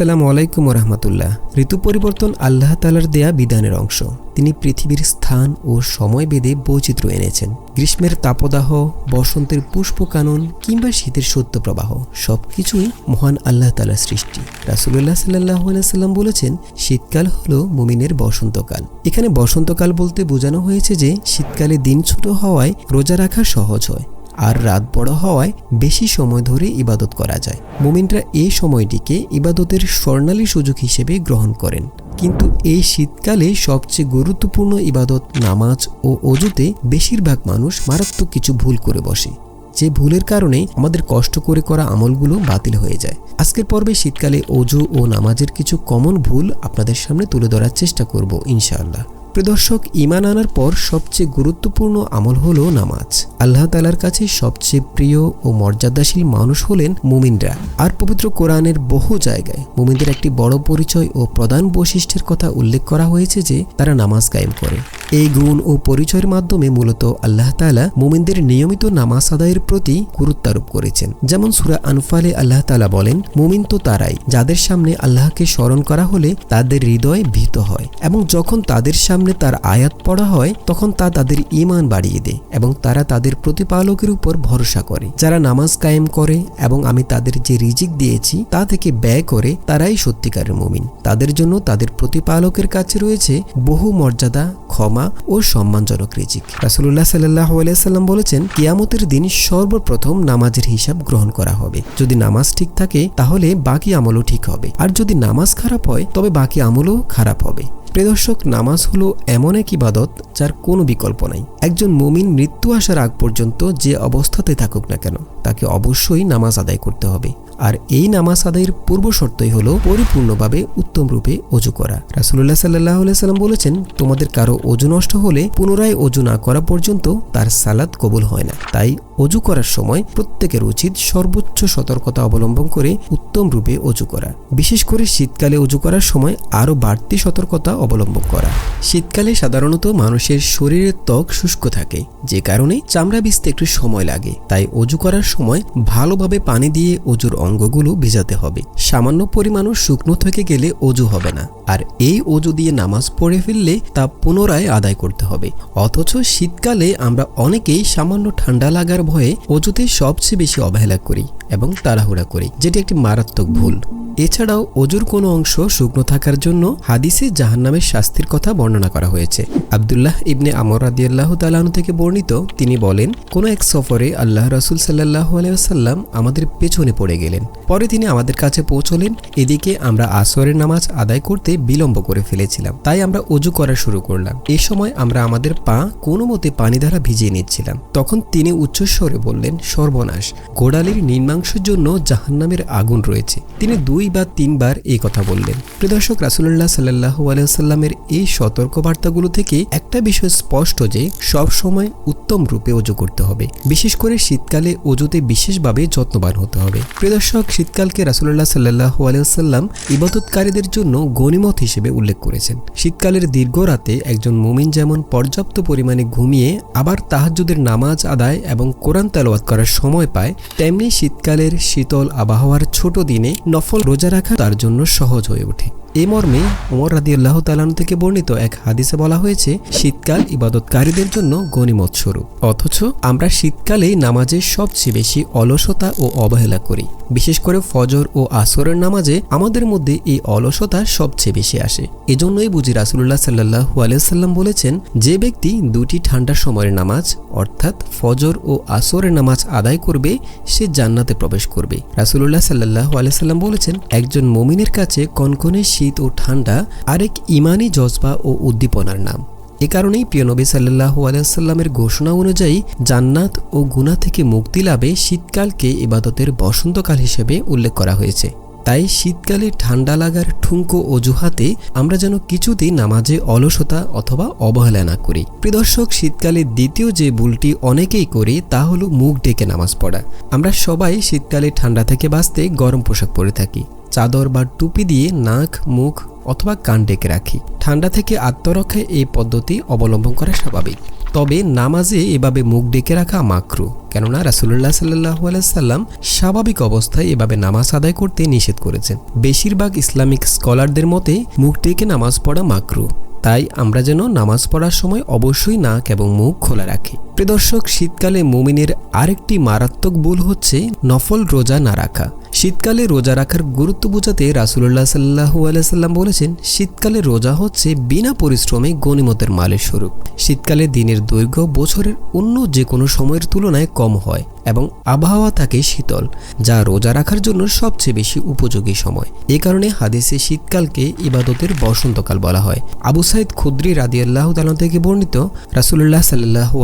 আসসালামু আলাইকুম রহমতুল্লাহ ঋতু পরিবর্তন আল্লাহ তালার দেয়া বিধানের অংশ। তিনি পৃথিবীর স্থান ও সময় বেদে বৈচিত্র্য এনেছেন। গ্রীষ্মের তাপদাহ, বসন্তের পুষ্পকানন কিংবা শীতের সত্য সত্যপ্রবাহ সবকিছুই মহান আল্লাহ তালার সৃষ্টি। রাসুল্লাহ সাল্লাহ সাল্লাম বলেছেন, শীতকাল হলো মুমিনের বসন্তকাল। এখানে বসন্তকাল বলতে বোঝানো হয়েছে যে, শীতকালে দিন ছোট হওয়ায় রোজা রাখা সহজ হয়। আর রাত বড় হওয়ায় বেশি সময় ধরে ইবাদত করা যায়। মুমিনরা এই সময়টিকে ইবাদতের স্বর্ণালী সুযোগ হিসেবে গ্রহণ করেন। কিন্তু এই শীতকালে সবচেয়ে গুরুত্বপূর্ণ ইবাদত নামাজ ও অজুতে বেশিরভাগ মানুষ মারাত্মক কিছু ভুল করে বসে। যে ভুলের কারণে আমাদের কষ্ট করে করা আমলগুলো বাতিল হয়ে যায়। আজকের পর্বে শীতকালে অজু ও নামাজের কিছু কমন ভুল আপনাদের সামনে তুলে ধরার চেষ্টা করব, ইনশাআল্লাহ। প্রদর্শক ইমান আনার পর সবচেয়ে গুরুত্বপূর্ণ আমল হলো নামাজ। আল্লাহ তালার কাছে সবচেয়ে প্রিয় ও মর্যাদাশীল মানুষ হলেন মুমিনরা। আর পবিত্র কোরআনের বহু জায়গায় মুমিনদের একটি বড় পরিচয় ও প্রধান বৈশিষ্ট্যের কথা উল্লেখ করা হয়েছে যে, তারা নামাজ কায়েম করে। এই গুণ ও পরিচয়ের মাধ্যমে মূলত আল্লাহ তালা মুমিনদের নিয়মিত নামাজ আদায়ের প্রতি গুরুত্বারোপ করেছেন। যেমন সুরা আনফালে আল্লাহ তালা বলেন, মুমিন তো তারাই, যাদের সামনে আল্লাহকে স্মরণ করা হলে তাদের হৃদয় ভীত হয় এবং যখন তাদের সামনে তার আয়াত পড়া হয়, তখন তা তাদের ইমান বাড়িয়ে দেয় এবং তারা তাদের প্রতিপালকের উপর ভরসা করে। যারা নামাজ কায়েম করে এবং আমি তাদের যে রিজিক দিয়েছি, তা থেকে ব্যয় করে তারাই সত্যিকারের মুমিন। তাদের জন্য তাদের প্রতিপালকের কাছে রয়েছে বহু মর্যাদা, ক্ষমা ও সম্মানজনক রিজিক। রাসুল্লাহ সাল্লাহ আলাইসাল্লাম বলেছেন, কিয়ামতের দিন সর্বপ্রথম নামাজের হিসাব গ্রহণ করা হবে। যদি নামাজ ঠিক থাকে, তাহলে বাকি আমলও ঠিক হবে। আর যদি নামাজ খারাপ হয়, তবে বাকি আমলও খারাপ হবে। প্রিয়দর্শক নামাজ হলো এমন এক ইবাদত যার কোনো বিকল্প নাই। একজন মুমিন মৃত্যু আসার আগ পর্যন্ত যে অবস্থাতে থাকুক না কেন, তাকে অবশ্যই নামাজ আদায় করতে হবে। আর এই নামাজ আদায়ের পূর্ব শর্তই হলো পরিপূর্ণভাবে উত্তম রূপে অজু করা। রাসুল্লাহ সাল্লাহ সাল্লাম বলেছেন, তোমাদের কারও অজু নষ্ট হলে পুনরায় অজু না করা পর্যন্ত তার সালাদ কবুল হয় না। তাই অজু করার সময় প্রত্যেকের উচিত সর্বোচ্চ সতর্কতা অবলম্বন করে উত্তম রূপে অজু করা। বিশেষ করে শীতকালে অজু করার সময় আরও বাড়তি সতর্কতা অবলম্বন করা। শীতকালে সাধারণত মানুষের শরীরের ত্বক শুষ্ক থাকে, যে কারণে চামড়া ভিজতে একটু সময় লাগে। তাই অজু করার সময় ভালোভাবে পানি দিয়ে অজুর অঙ্গগুলো ভিজাতে হবে। সামান্য পরিমাণও শুকনো থেকে গেলে অজু হবে না। আর এই অজু দিয়ে নামাজ পড়ে ফেললে তা পুনরায় আদায় করতে হবে। অথচ শীতকালে আমরা অনেকেই সামান্য ঠান্ডা লাগার ভয়ে অজুতে সবচেয়ে বেশি অবহেলা করি। এবং তাড়াহুড়া করি, যেটি একটি মারাত্মক ভুল। এছাড়াও অজুর কোনো অংশ শুকনো থাকার জন্য হাদিসে জাহান্নামের শাস্তির কথা বর্ণনা করা হয়েছে। আবদুল্লাহ ইবনে আমর রাদিয়াল্লাহ তালাহু থেকে বর্ণিত, তিনি বলেন, কোনো এক সফরে আল্লাহ রসুল সাল্লাহ আলাইসাল্লাম আমাদের পেছনে পড়ে গেলেন। পরে তিনি আমাদের কাছে পৌঁছলেন, এদিকে আমরা আসরের নামাজ আদায় করতে বিলম্ব করে ফেলেছিলাম। তাই আমরা অজু করা শুরু করলাম। এ সময় আমরা আমাদের পা কোনো মতে পানি দ্বারা ভিজিয়ে নিচ্ছিলাম। তখন তিনি উচ্চস্বরে বললেন, সর্বনাশ, গোড়ালির নির্মাংসের জন্য জাহান্নামের আগুন রয়েছে। তিনি দুই বা তিনবার এই কথা বললেন। প্রদর্শক রাসুল্লাহ সাল্লাহ আলাইসাল্লামের এই সতর্কবার্তাগুলো থেকে একটা বিষয় স্পষ্ট যে, সব সময় উত্তম রূপে অজু করতে হবে। বিশেষ করে শীতকালে অজুতে বিশেষভাবে যত্নবান হতে হবে। প্রদর্শক শীতকালকে রাসুল্লাহ সাল্লাহ আলাইসাল্লাম ইবাদতকারীদের জন্য গণিমত হিসেবে উল্লেখ করেছেন। শীতকালের দীর্ঘ রাতে একজন মুমিন যেমন পর্যাপ্ত পরিমাণে ঘুমিয়ে আবার তাহাজুদের নামাজ আদায় এবং কোরআন তেলাওয়াত করার সময় পায়, তেমনি শীতকালের শীতল আবহাওয়ার ছোট দিনে নফল রোজা রাখা তার জন্য সহজ হয়ে ওঠে। এ মর্মে ওমর রাদি আল্লাহ তালান থেকে বর্ণিত এক হাদিসে বলা হয়েছে, শীতকাল ইবাদতকারীদের জন্য গণিমত স্বরূপ অথচ আমরা শীতকালেই নামাজে সবচেয়ে বেশি অলসতা ও অবহেলা করি। বিশেষ করে ফজর ও আসরের নামাজে আমাদের মধ্যে এই অলসতা সবচেয়ে বেশি আসে। এজন্যই বুঝি রাসুল্লাহ সাল্লাহ আলিয়াল্লাম বলেছেন, যে ব্যক্তি দুটি ঠান্ডার সময়ের নামাজ, অর্থাৎ ফজর ও আসরের নামাজ আদায় করবে, সে জান্নাতে প্রবেশ করবে। রাসুল্লাহ সাল্লাহ আলিয়াল্লাম বলেছেন, একজন মমিনের কাছে কনকনে শীত ও ঠান্ডা আরেক ইমানি জজবা ও উদ্দীপনার নাম। এ কারণেই প্রিয় নবী সাল্লাহ আলাইসাল্লামের ঘোষণা অনুযায়ী জান্নাত ও গুনা থেকে মুক্তি লাভে শীতকালকে ইবাদতের বসন্তকাল হিসেবে উল্লেখ করা হয়েছে। তাই শীতকালে ঠান্ডা লাগার ঠুঙ্কো অজুহাতে আমরা যেন কিছুতেই নামাজে অলসতা অথবা অবহেলা না করি। প্রিদর্শক শীতকালে দ্বিতীয় যে ভুলটি অনেকেই করি তা হলো মুখ ডেকে নামাজ পড়া। আমরা সবাই শীতকালে ঠান্ডা থেকে বাঁচতে গরম পোশাক পরে থাকি। চাদর বা টুপি দিয়ে নাক, মুখ অথবা কান ডেকে রাখি। ঠান্ডা থেকে আত্মরক্ষায় এই পদ্ধতি অবলম্বন করা স্বাভাবিক। তবে নামাজে এভাবে মুখ ডেকে রাখা মাকরু, কেননা রাসুল্লাহ সাল্লাহ সাল্লাম স্বাভাবিক অবস্থায় এভাবে নামাজ আদায় করতে নিষেধ করেছেন। বেশিরভাগ ইসলামিক স্কলারদের মতে, মুখ ডেকে নামাজ পড়া মাকরু। তাই আমরা যেন নামাজ পড়ার সময় অবশ্যই নাক এবং মুখ খোলা রাখি। প্রিদর্শক শীতকালে মুমিনের আরেকটি মারাত্মক ভুল হচ্ছে নফল রোজা না রাখা। শীতকালে রোজা রাখার গুরুত্ব বোঝাতে রাসুল্লাহ সাল্লাহু আলাইসাল্লাম বলেছেন, শীতকালে রোজা হচ্ছে বিনা পরিশ্রমে গণিমতের মালের স্বরূপ। শীতকালে দিনের দৈর্ঘ্য বছরের অন্য যে কোনো সময়ের তুলনায় কম হয় এবং আবহাওয়া থাকে শীতল, যা রোজা রাখার জন্য সবচেয়ে বেশি উপযোগী সময়। এ কারণে হাদিসে শীতকালকে ইবাদতের বসন্তকাল বলা হয়। আবু সাইদ খুদ্রি রাদিয়াল্লাহ তালন থেকে বর্ণিত রাসুল্লাহ সাল্লাহু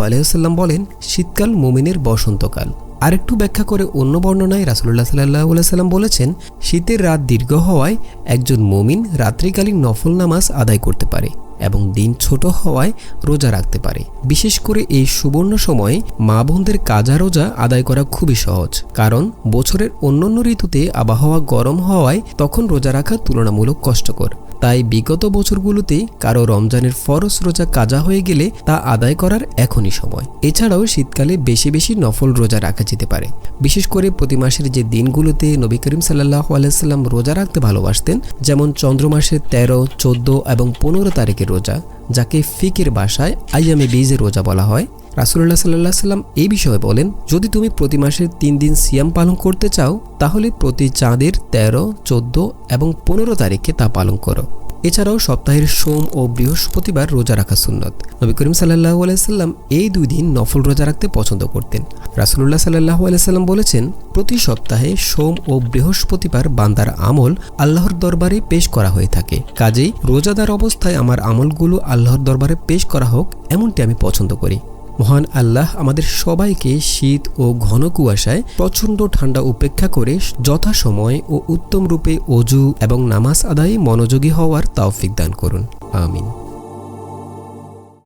আলহাম বলেন, শীতকাল মোমিনের বসন্তকাল। আরেকটু ব্যাখ্যা করে অন্য বর্ণনায় রাসুল্লাহ সাল্লাহ সাল্লাম বলেছেন, শীতের রাত দীর্ঘ হওয়ায় একজন মুমিন রাত্রিকালীন নফল নামাজ আদায় করতে পারে এবং দিন ছোট হওয়ায় রোজা রাখতে পারে। বিশেষ করে এই সুবর্ণ সময়ে মা বোনদের কাজা রোজা আদায় করা খুবই সহজ। কারণ বছরের অন্যান্য ঋতুতে আবহাওয়া গরম হওয়ায় তখন রোজা রাখা তুলনামূলক কষ্টকর। তাই বিগত বছরগুলোতে কারও রমজানের ফরস রোজা কাজা হয়ে গেলে তা আদায় করার এখনই সময়। এছাড়াও শীতকালে বেশি বেশি নফল রোজা রাখা যেতে পারে। বিশেষ করে প্রতি মাসের যে দিনগুলোতে নবী করিম সাল্লাহ আলাইসাল্লাম রোজা রাখতে ভালোবাসতেন, যেমন চন্দ্র মাসের তেরো, চোদ্দ এবং পনেরো তারিখের রোজা, যাকে ফিকের বাসায় আইয়ামে বীজের রোজা বলা হয় রাসুল্লাহ সাল্লাহ সাল্লাম এই বিষয়ে বলেন, যদি তুমি প্রতি মাসের তিন দিন সিয়াম পালন করতে চাও, তাহলে প্রতি চাঁদের তেরো, চোদ্দ এবং পনেরো তারিখে তা পালন করো। এছাড়াও সপ্তাহের সোম ও বৃহস্পতিবার রোজা রাখা সুন্নত। নবী করিম সাল্লাহ আলাইসাল্লাম এই দুই দিন নফল রোজা রাখতে পছন্দ করতেন। রাসুল্লাহ সাল্লাহ আলাইসাল্লাম বলেছেন, প্রতি সপ্তাহে সোম ও বৃহস্পতিবার বান্দার আমল আল্লাহর দরবারে পেশ করা হয়ে থাকে। কাজেই রোজাদার অবস্থায় আমার আমলগুলো আল্লাহর দরবারে পেশ করা হোক, এমনটি আমি পছন্দ করি। মহান আল্লাহ আমাদের সবাইকে শীত ও ঘন কুয়াশায় প্রচণ্ড ঠান্ডা উপেক্ষা করে যথাসময় ও উত্তম রূপে অজু এবং নামাজ আদায়ে মনোযোগী হওয়ার তৌফিক দান করুন। আমিন।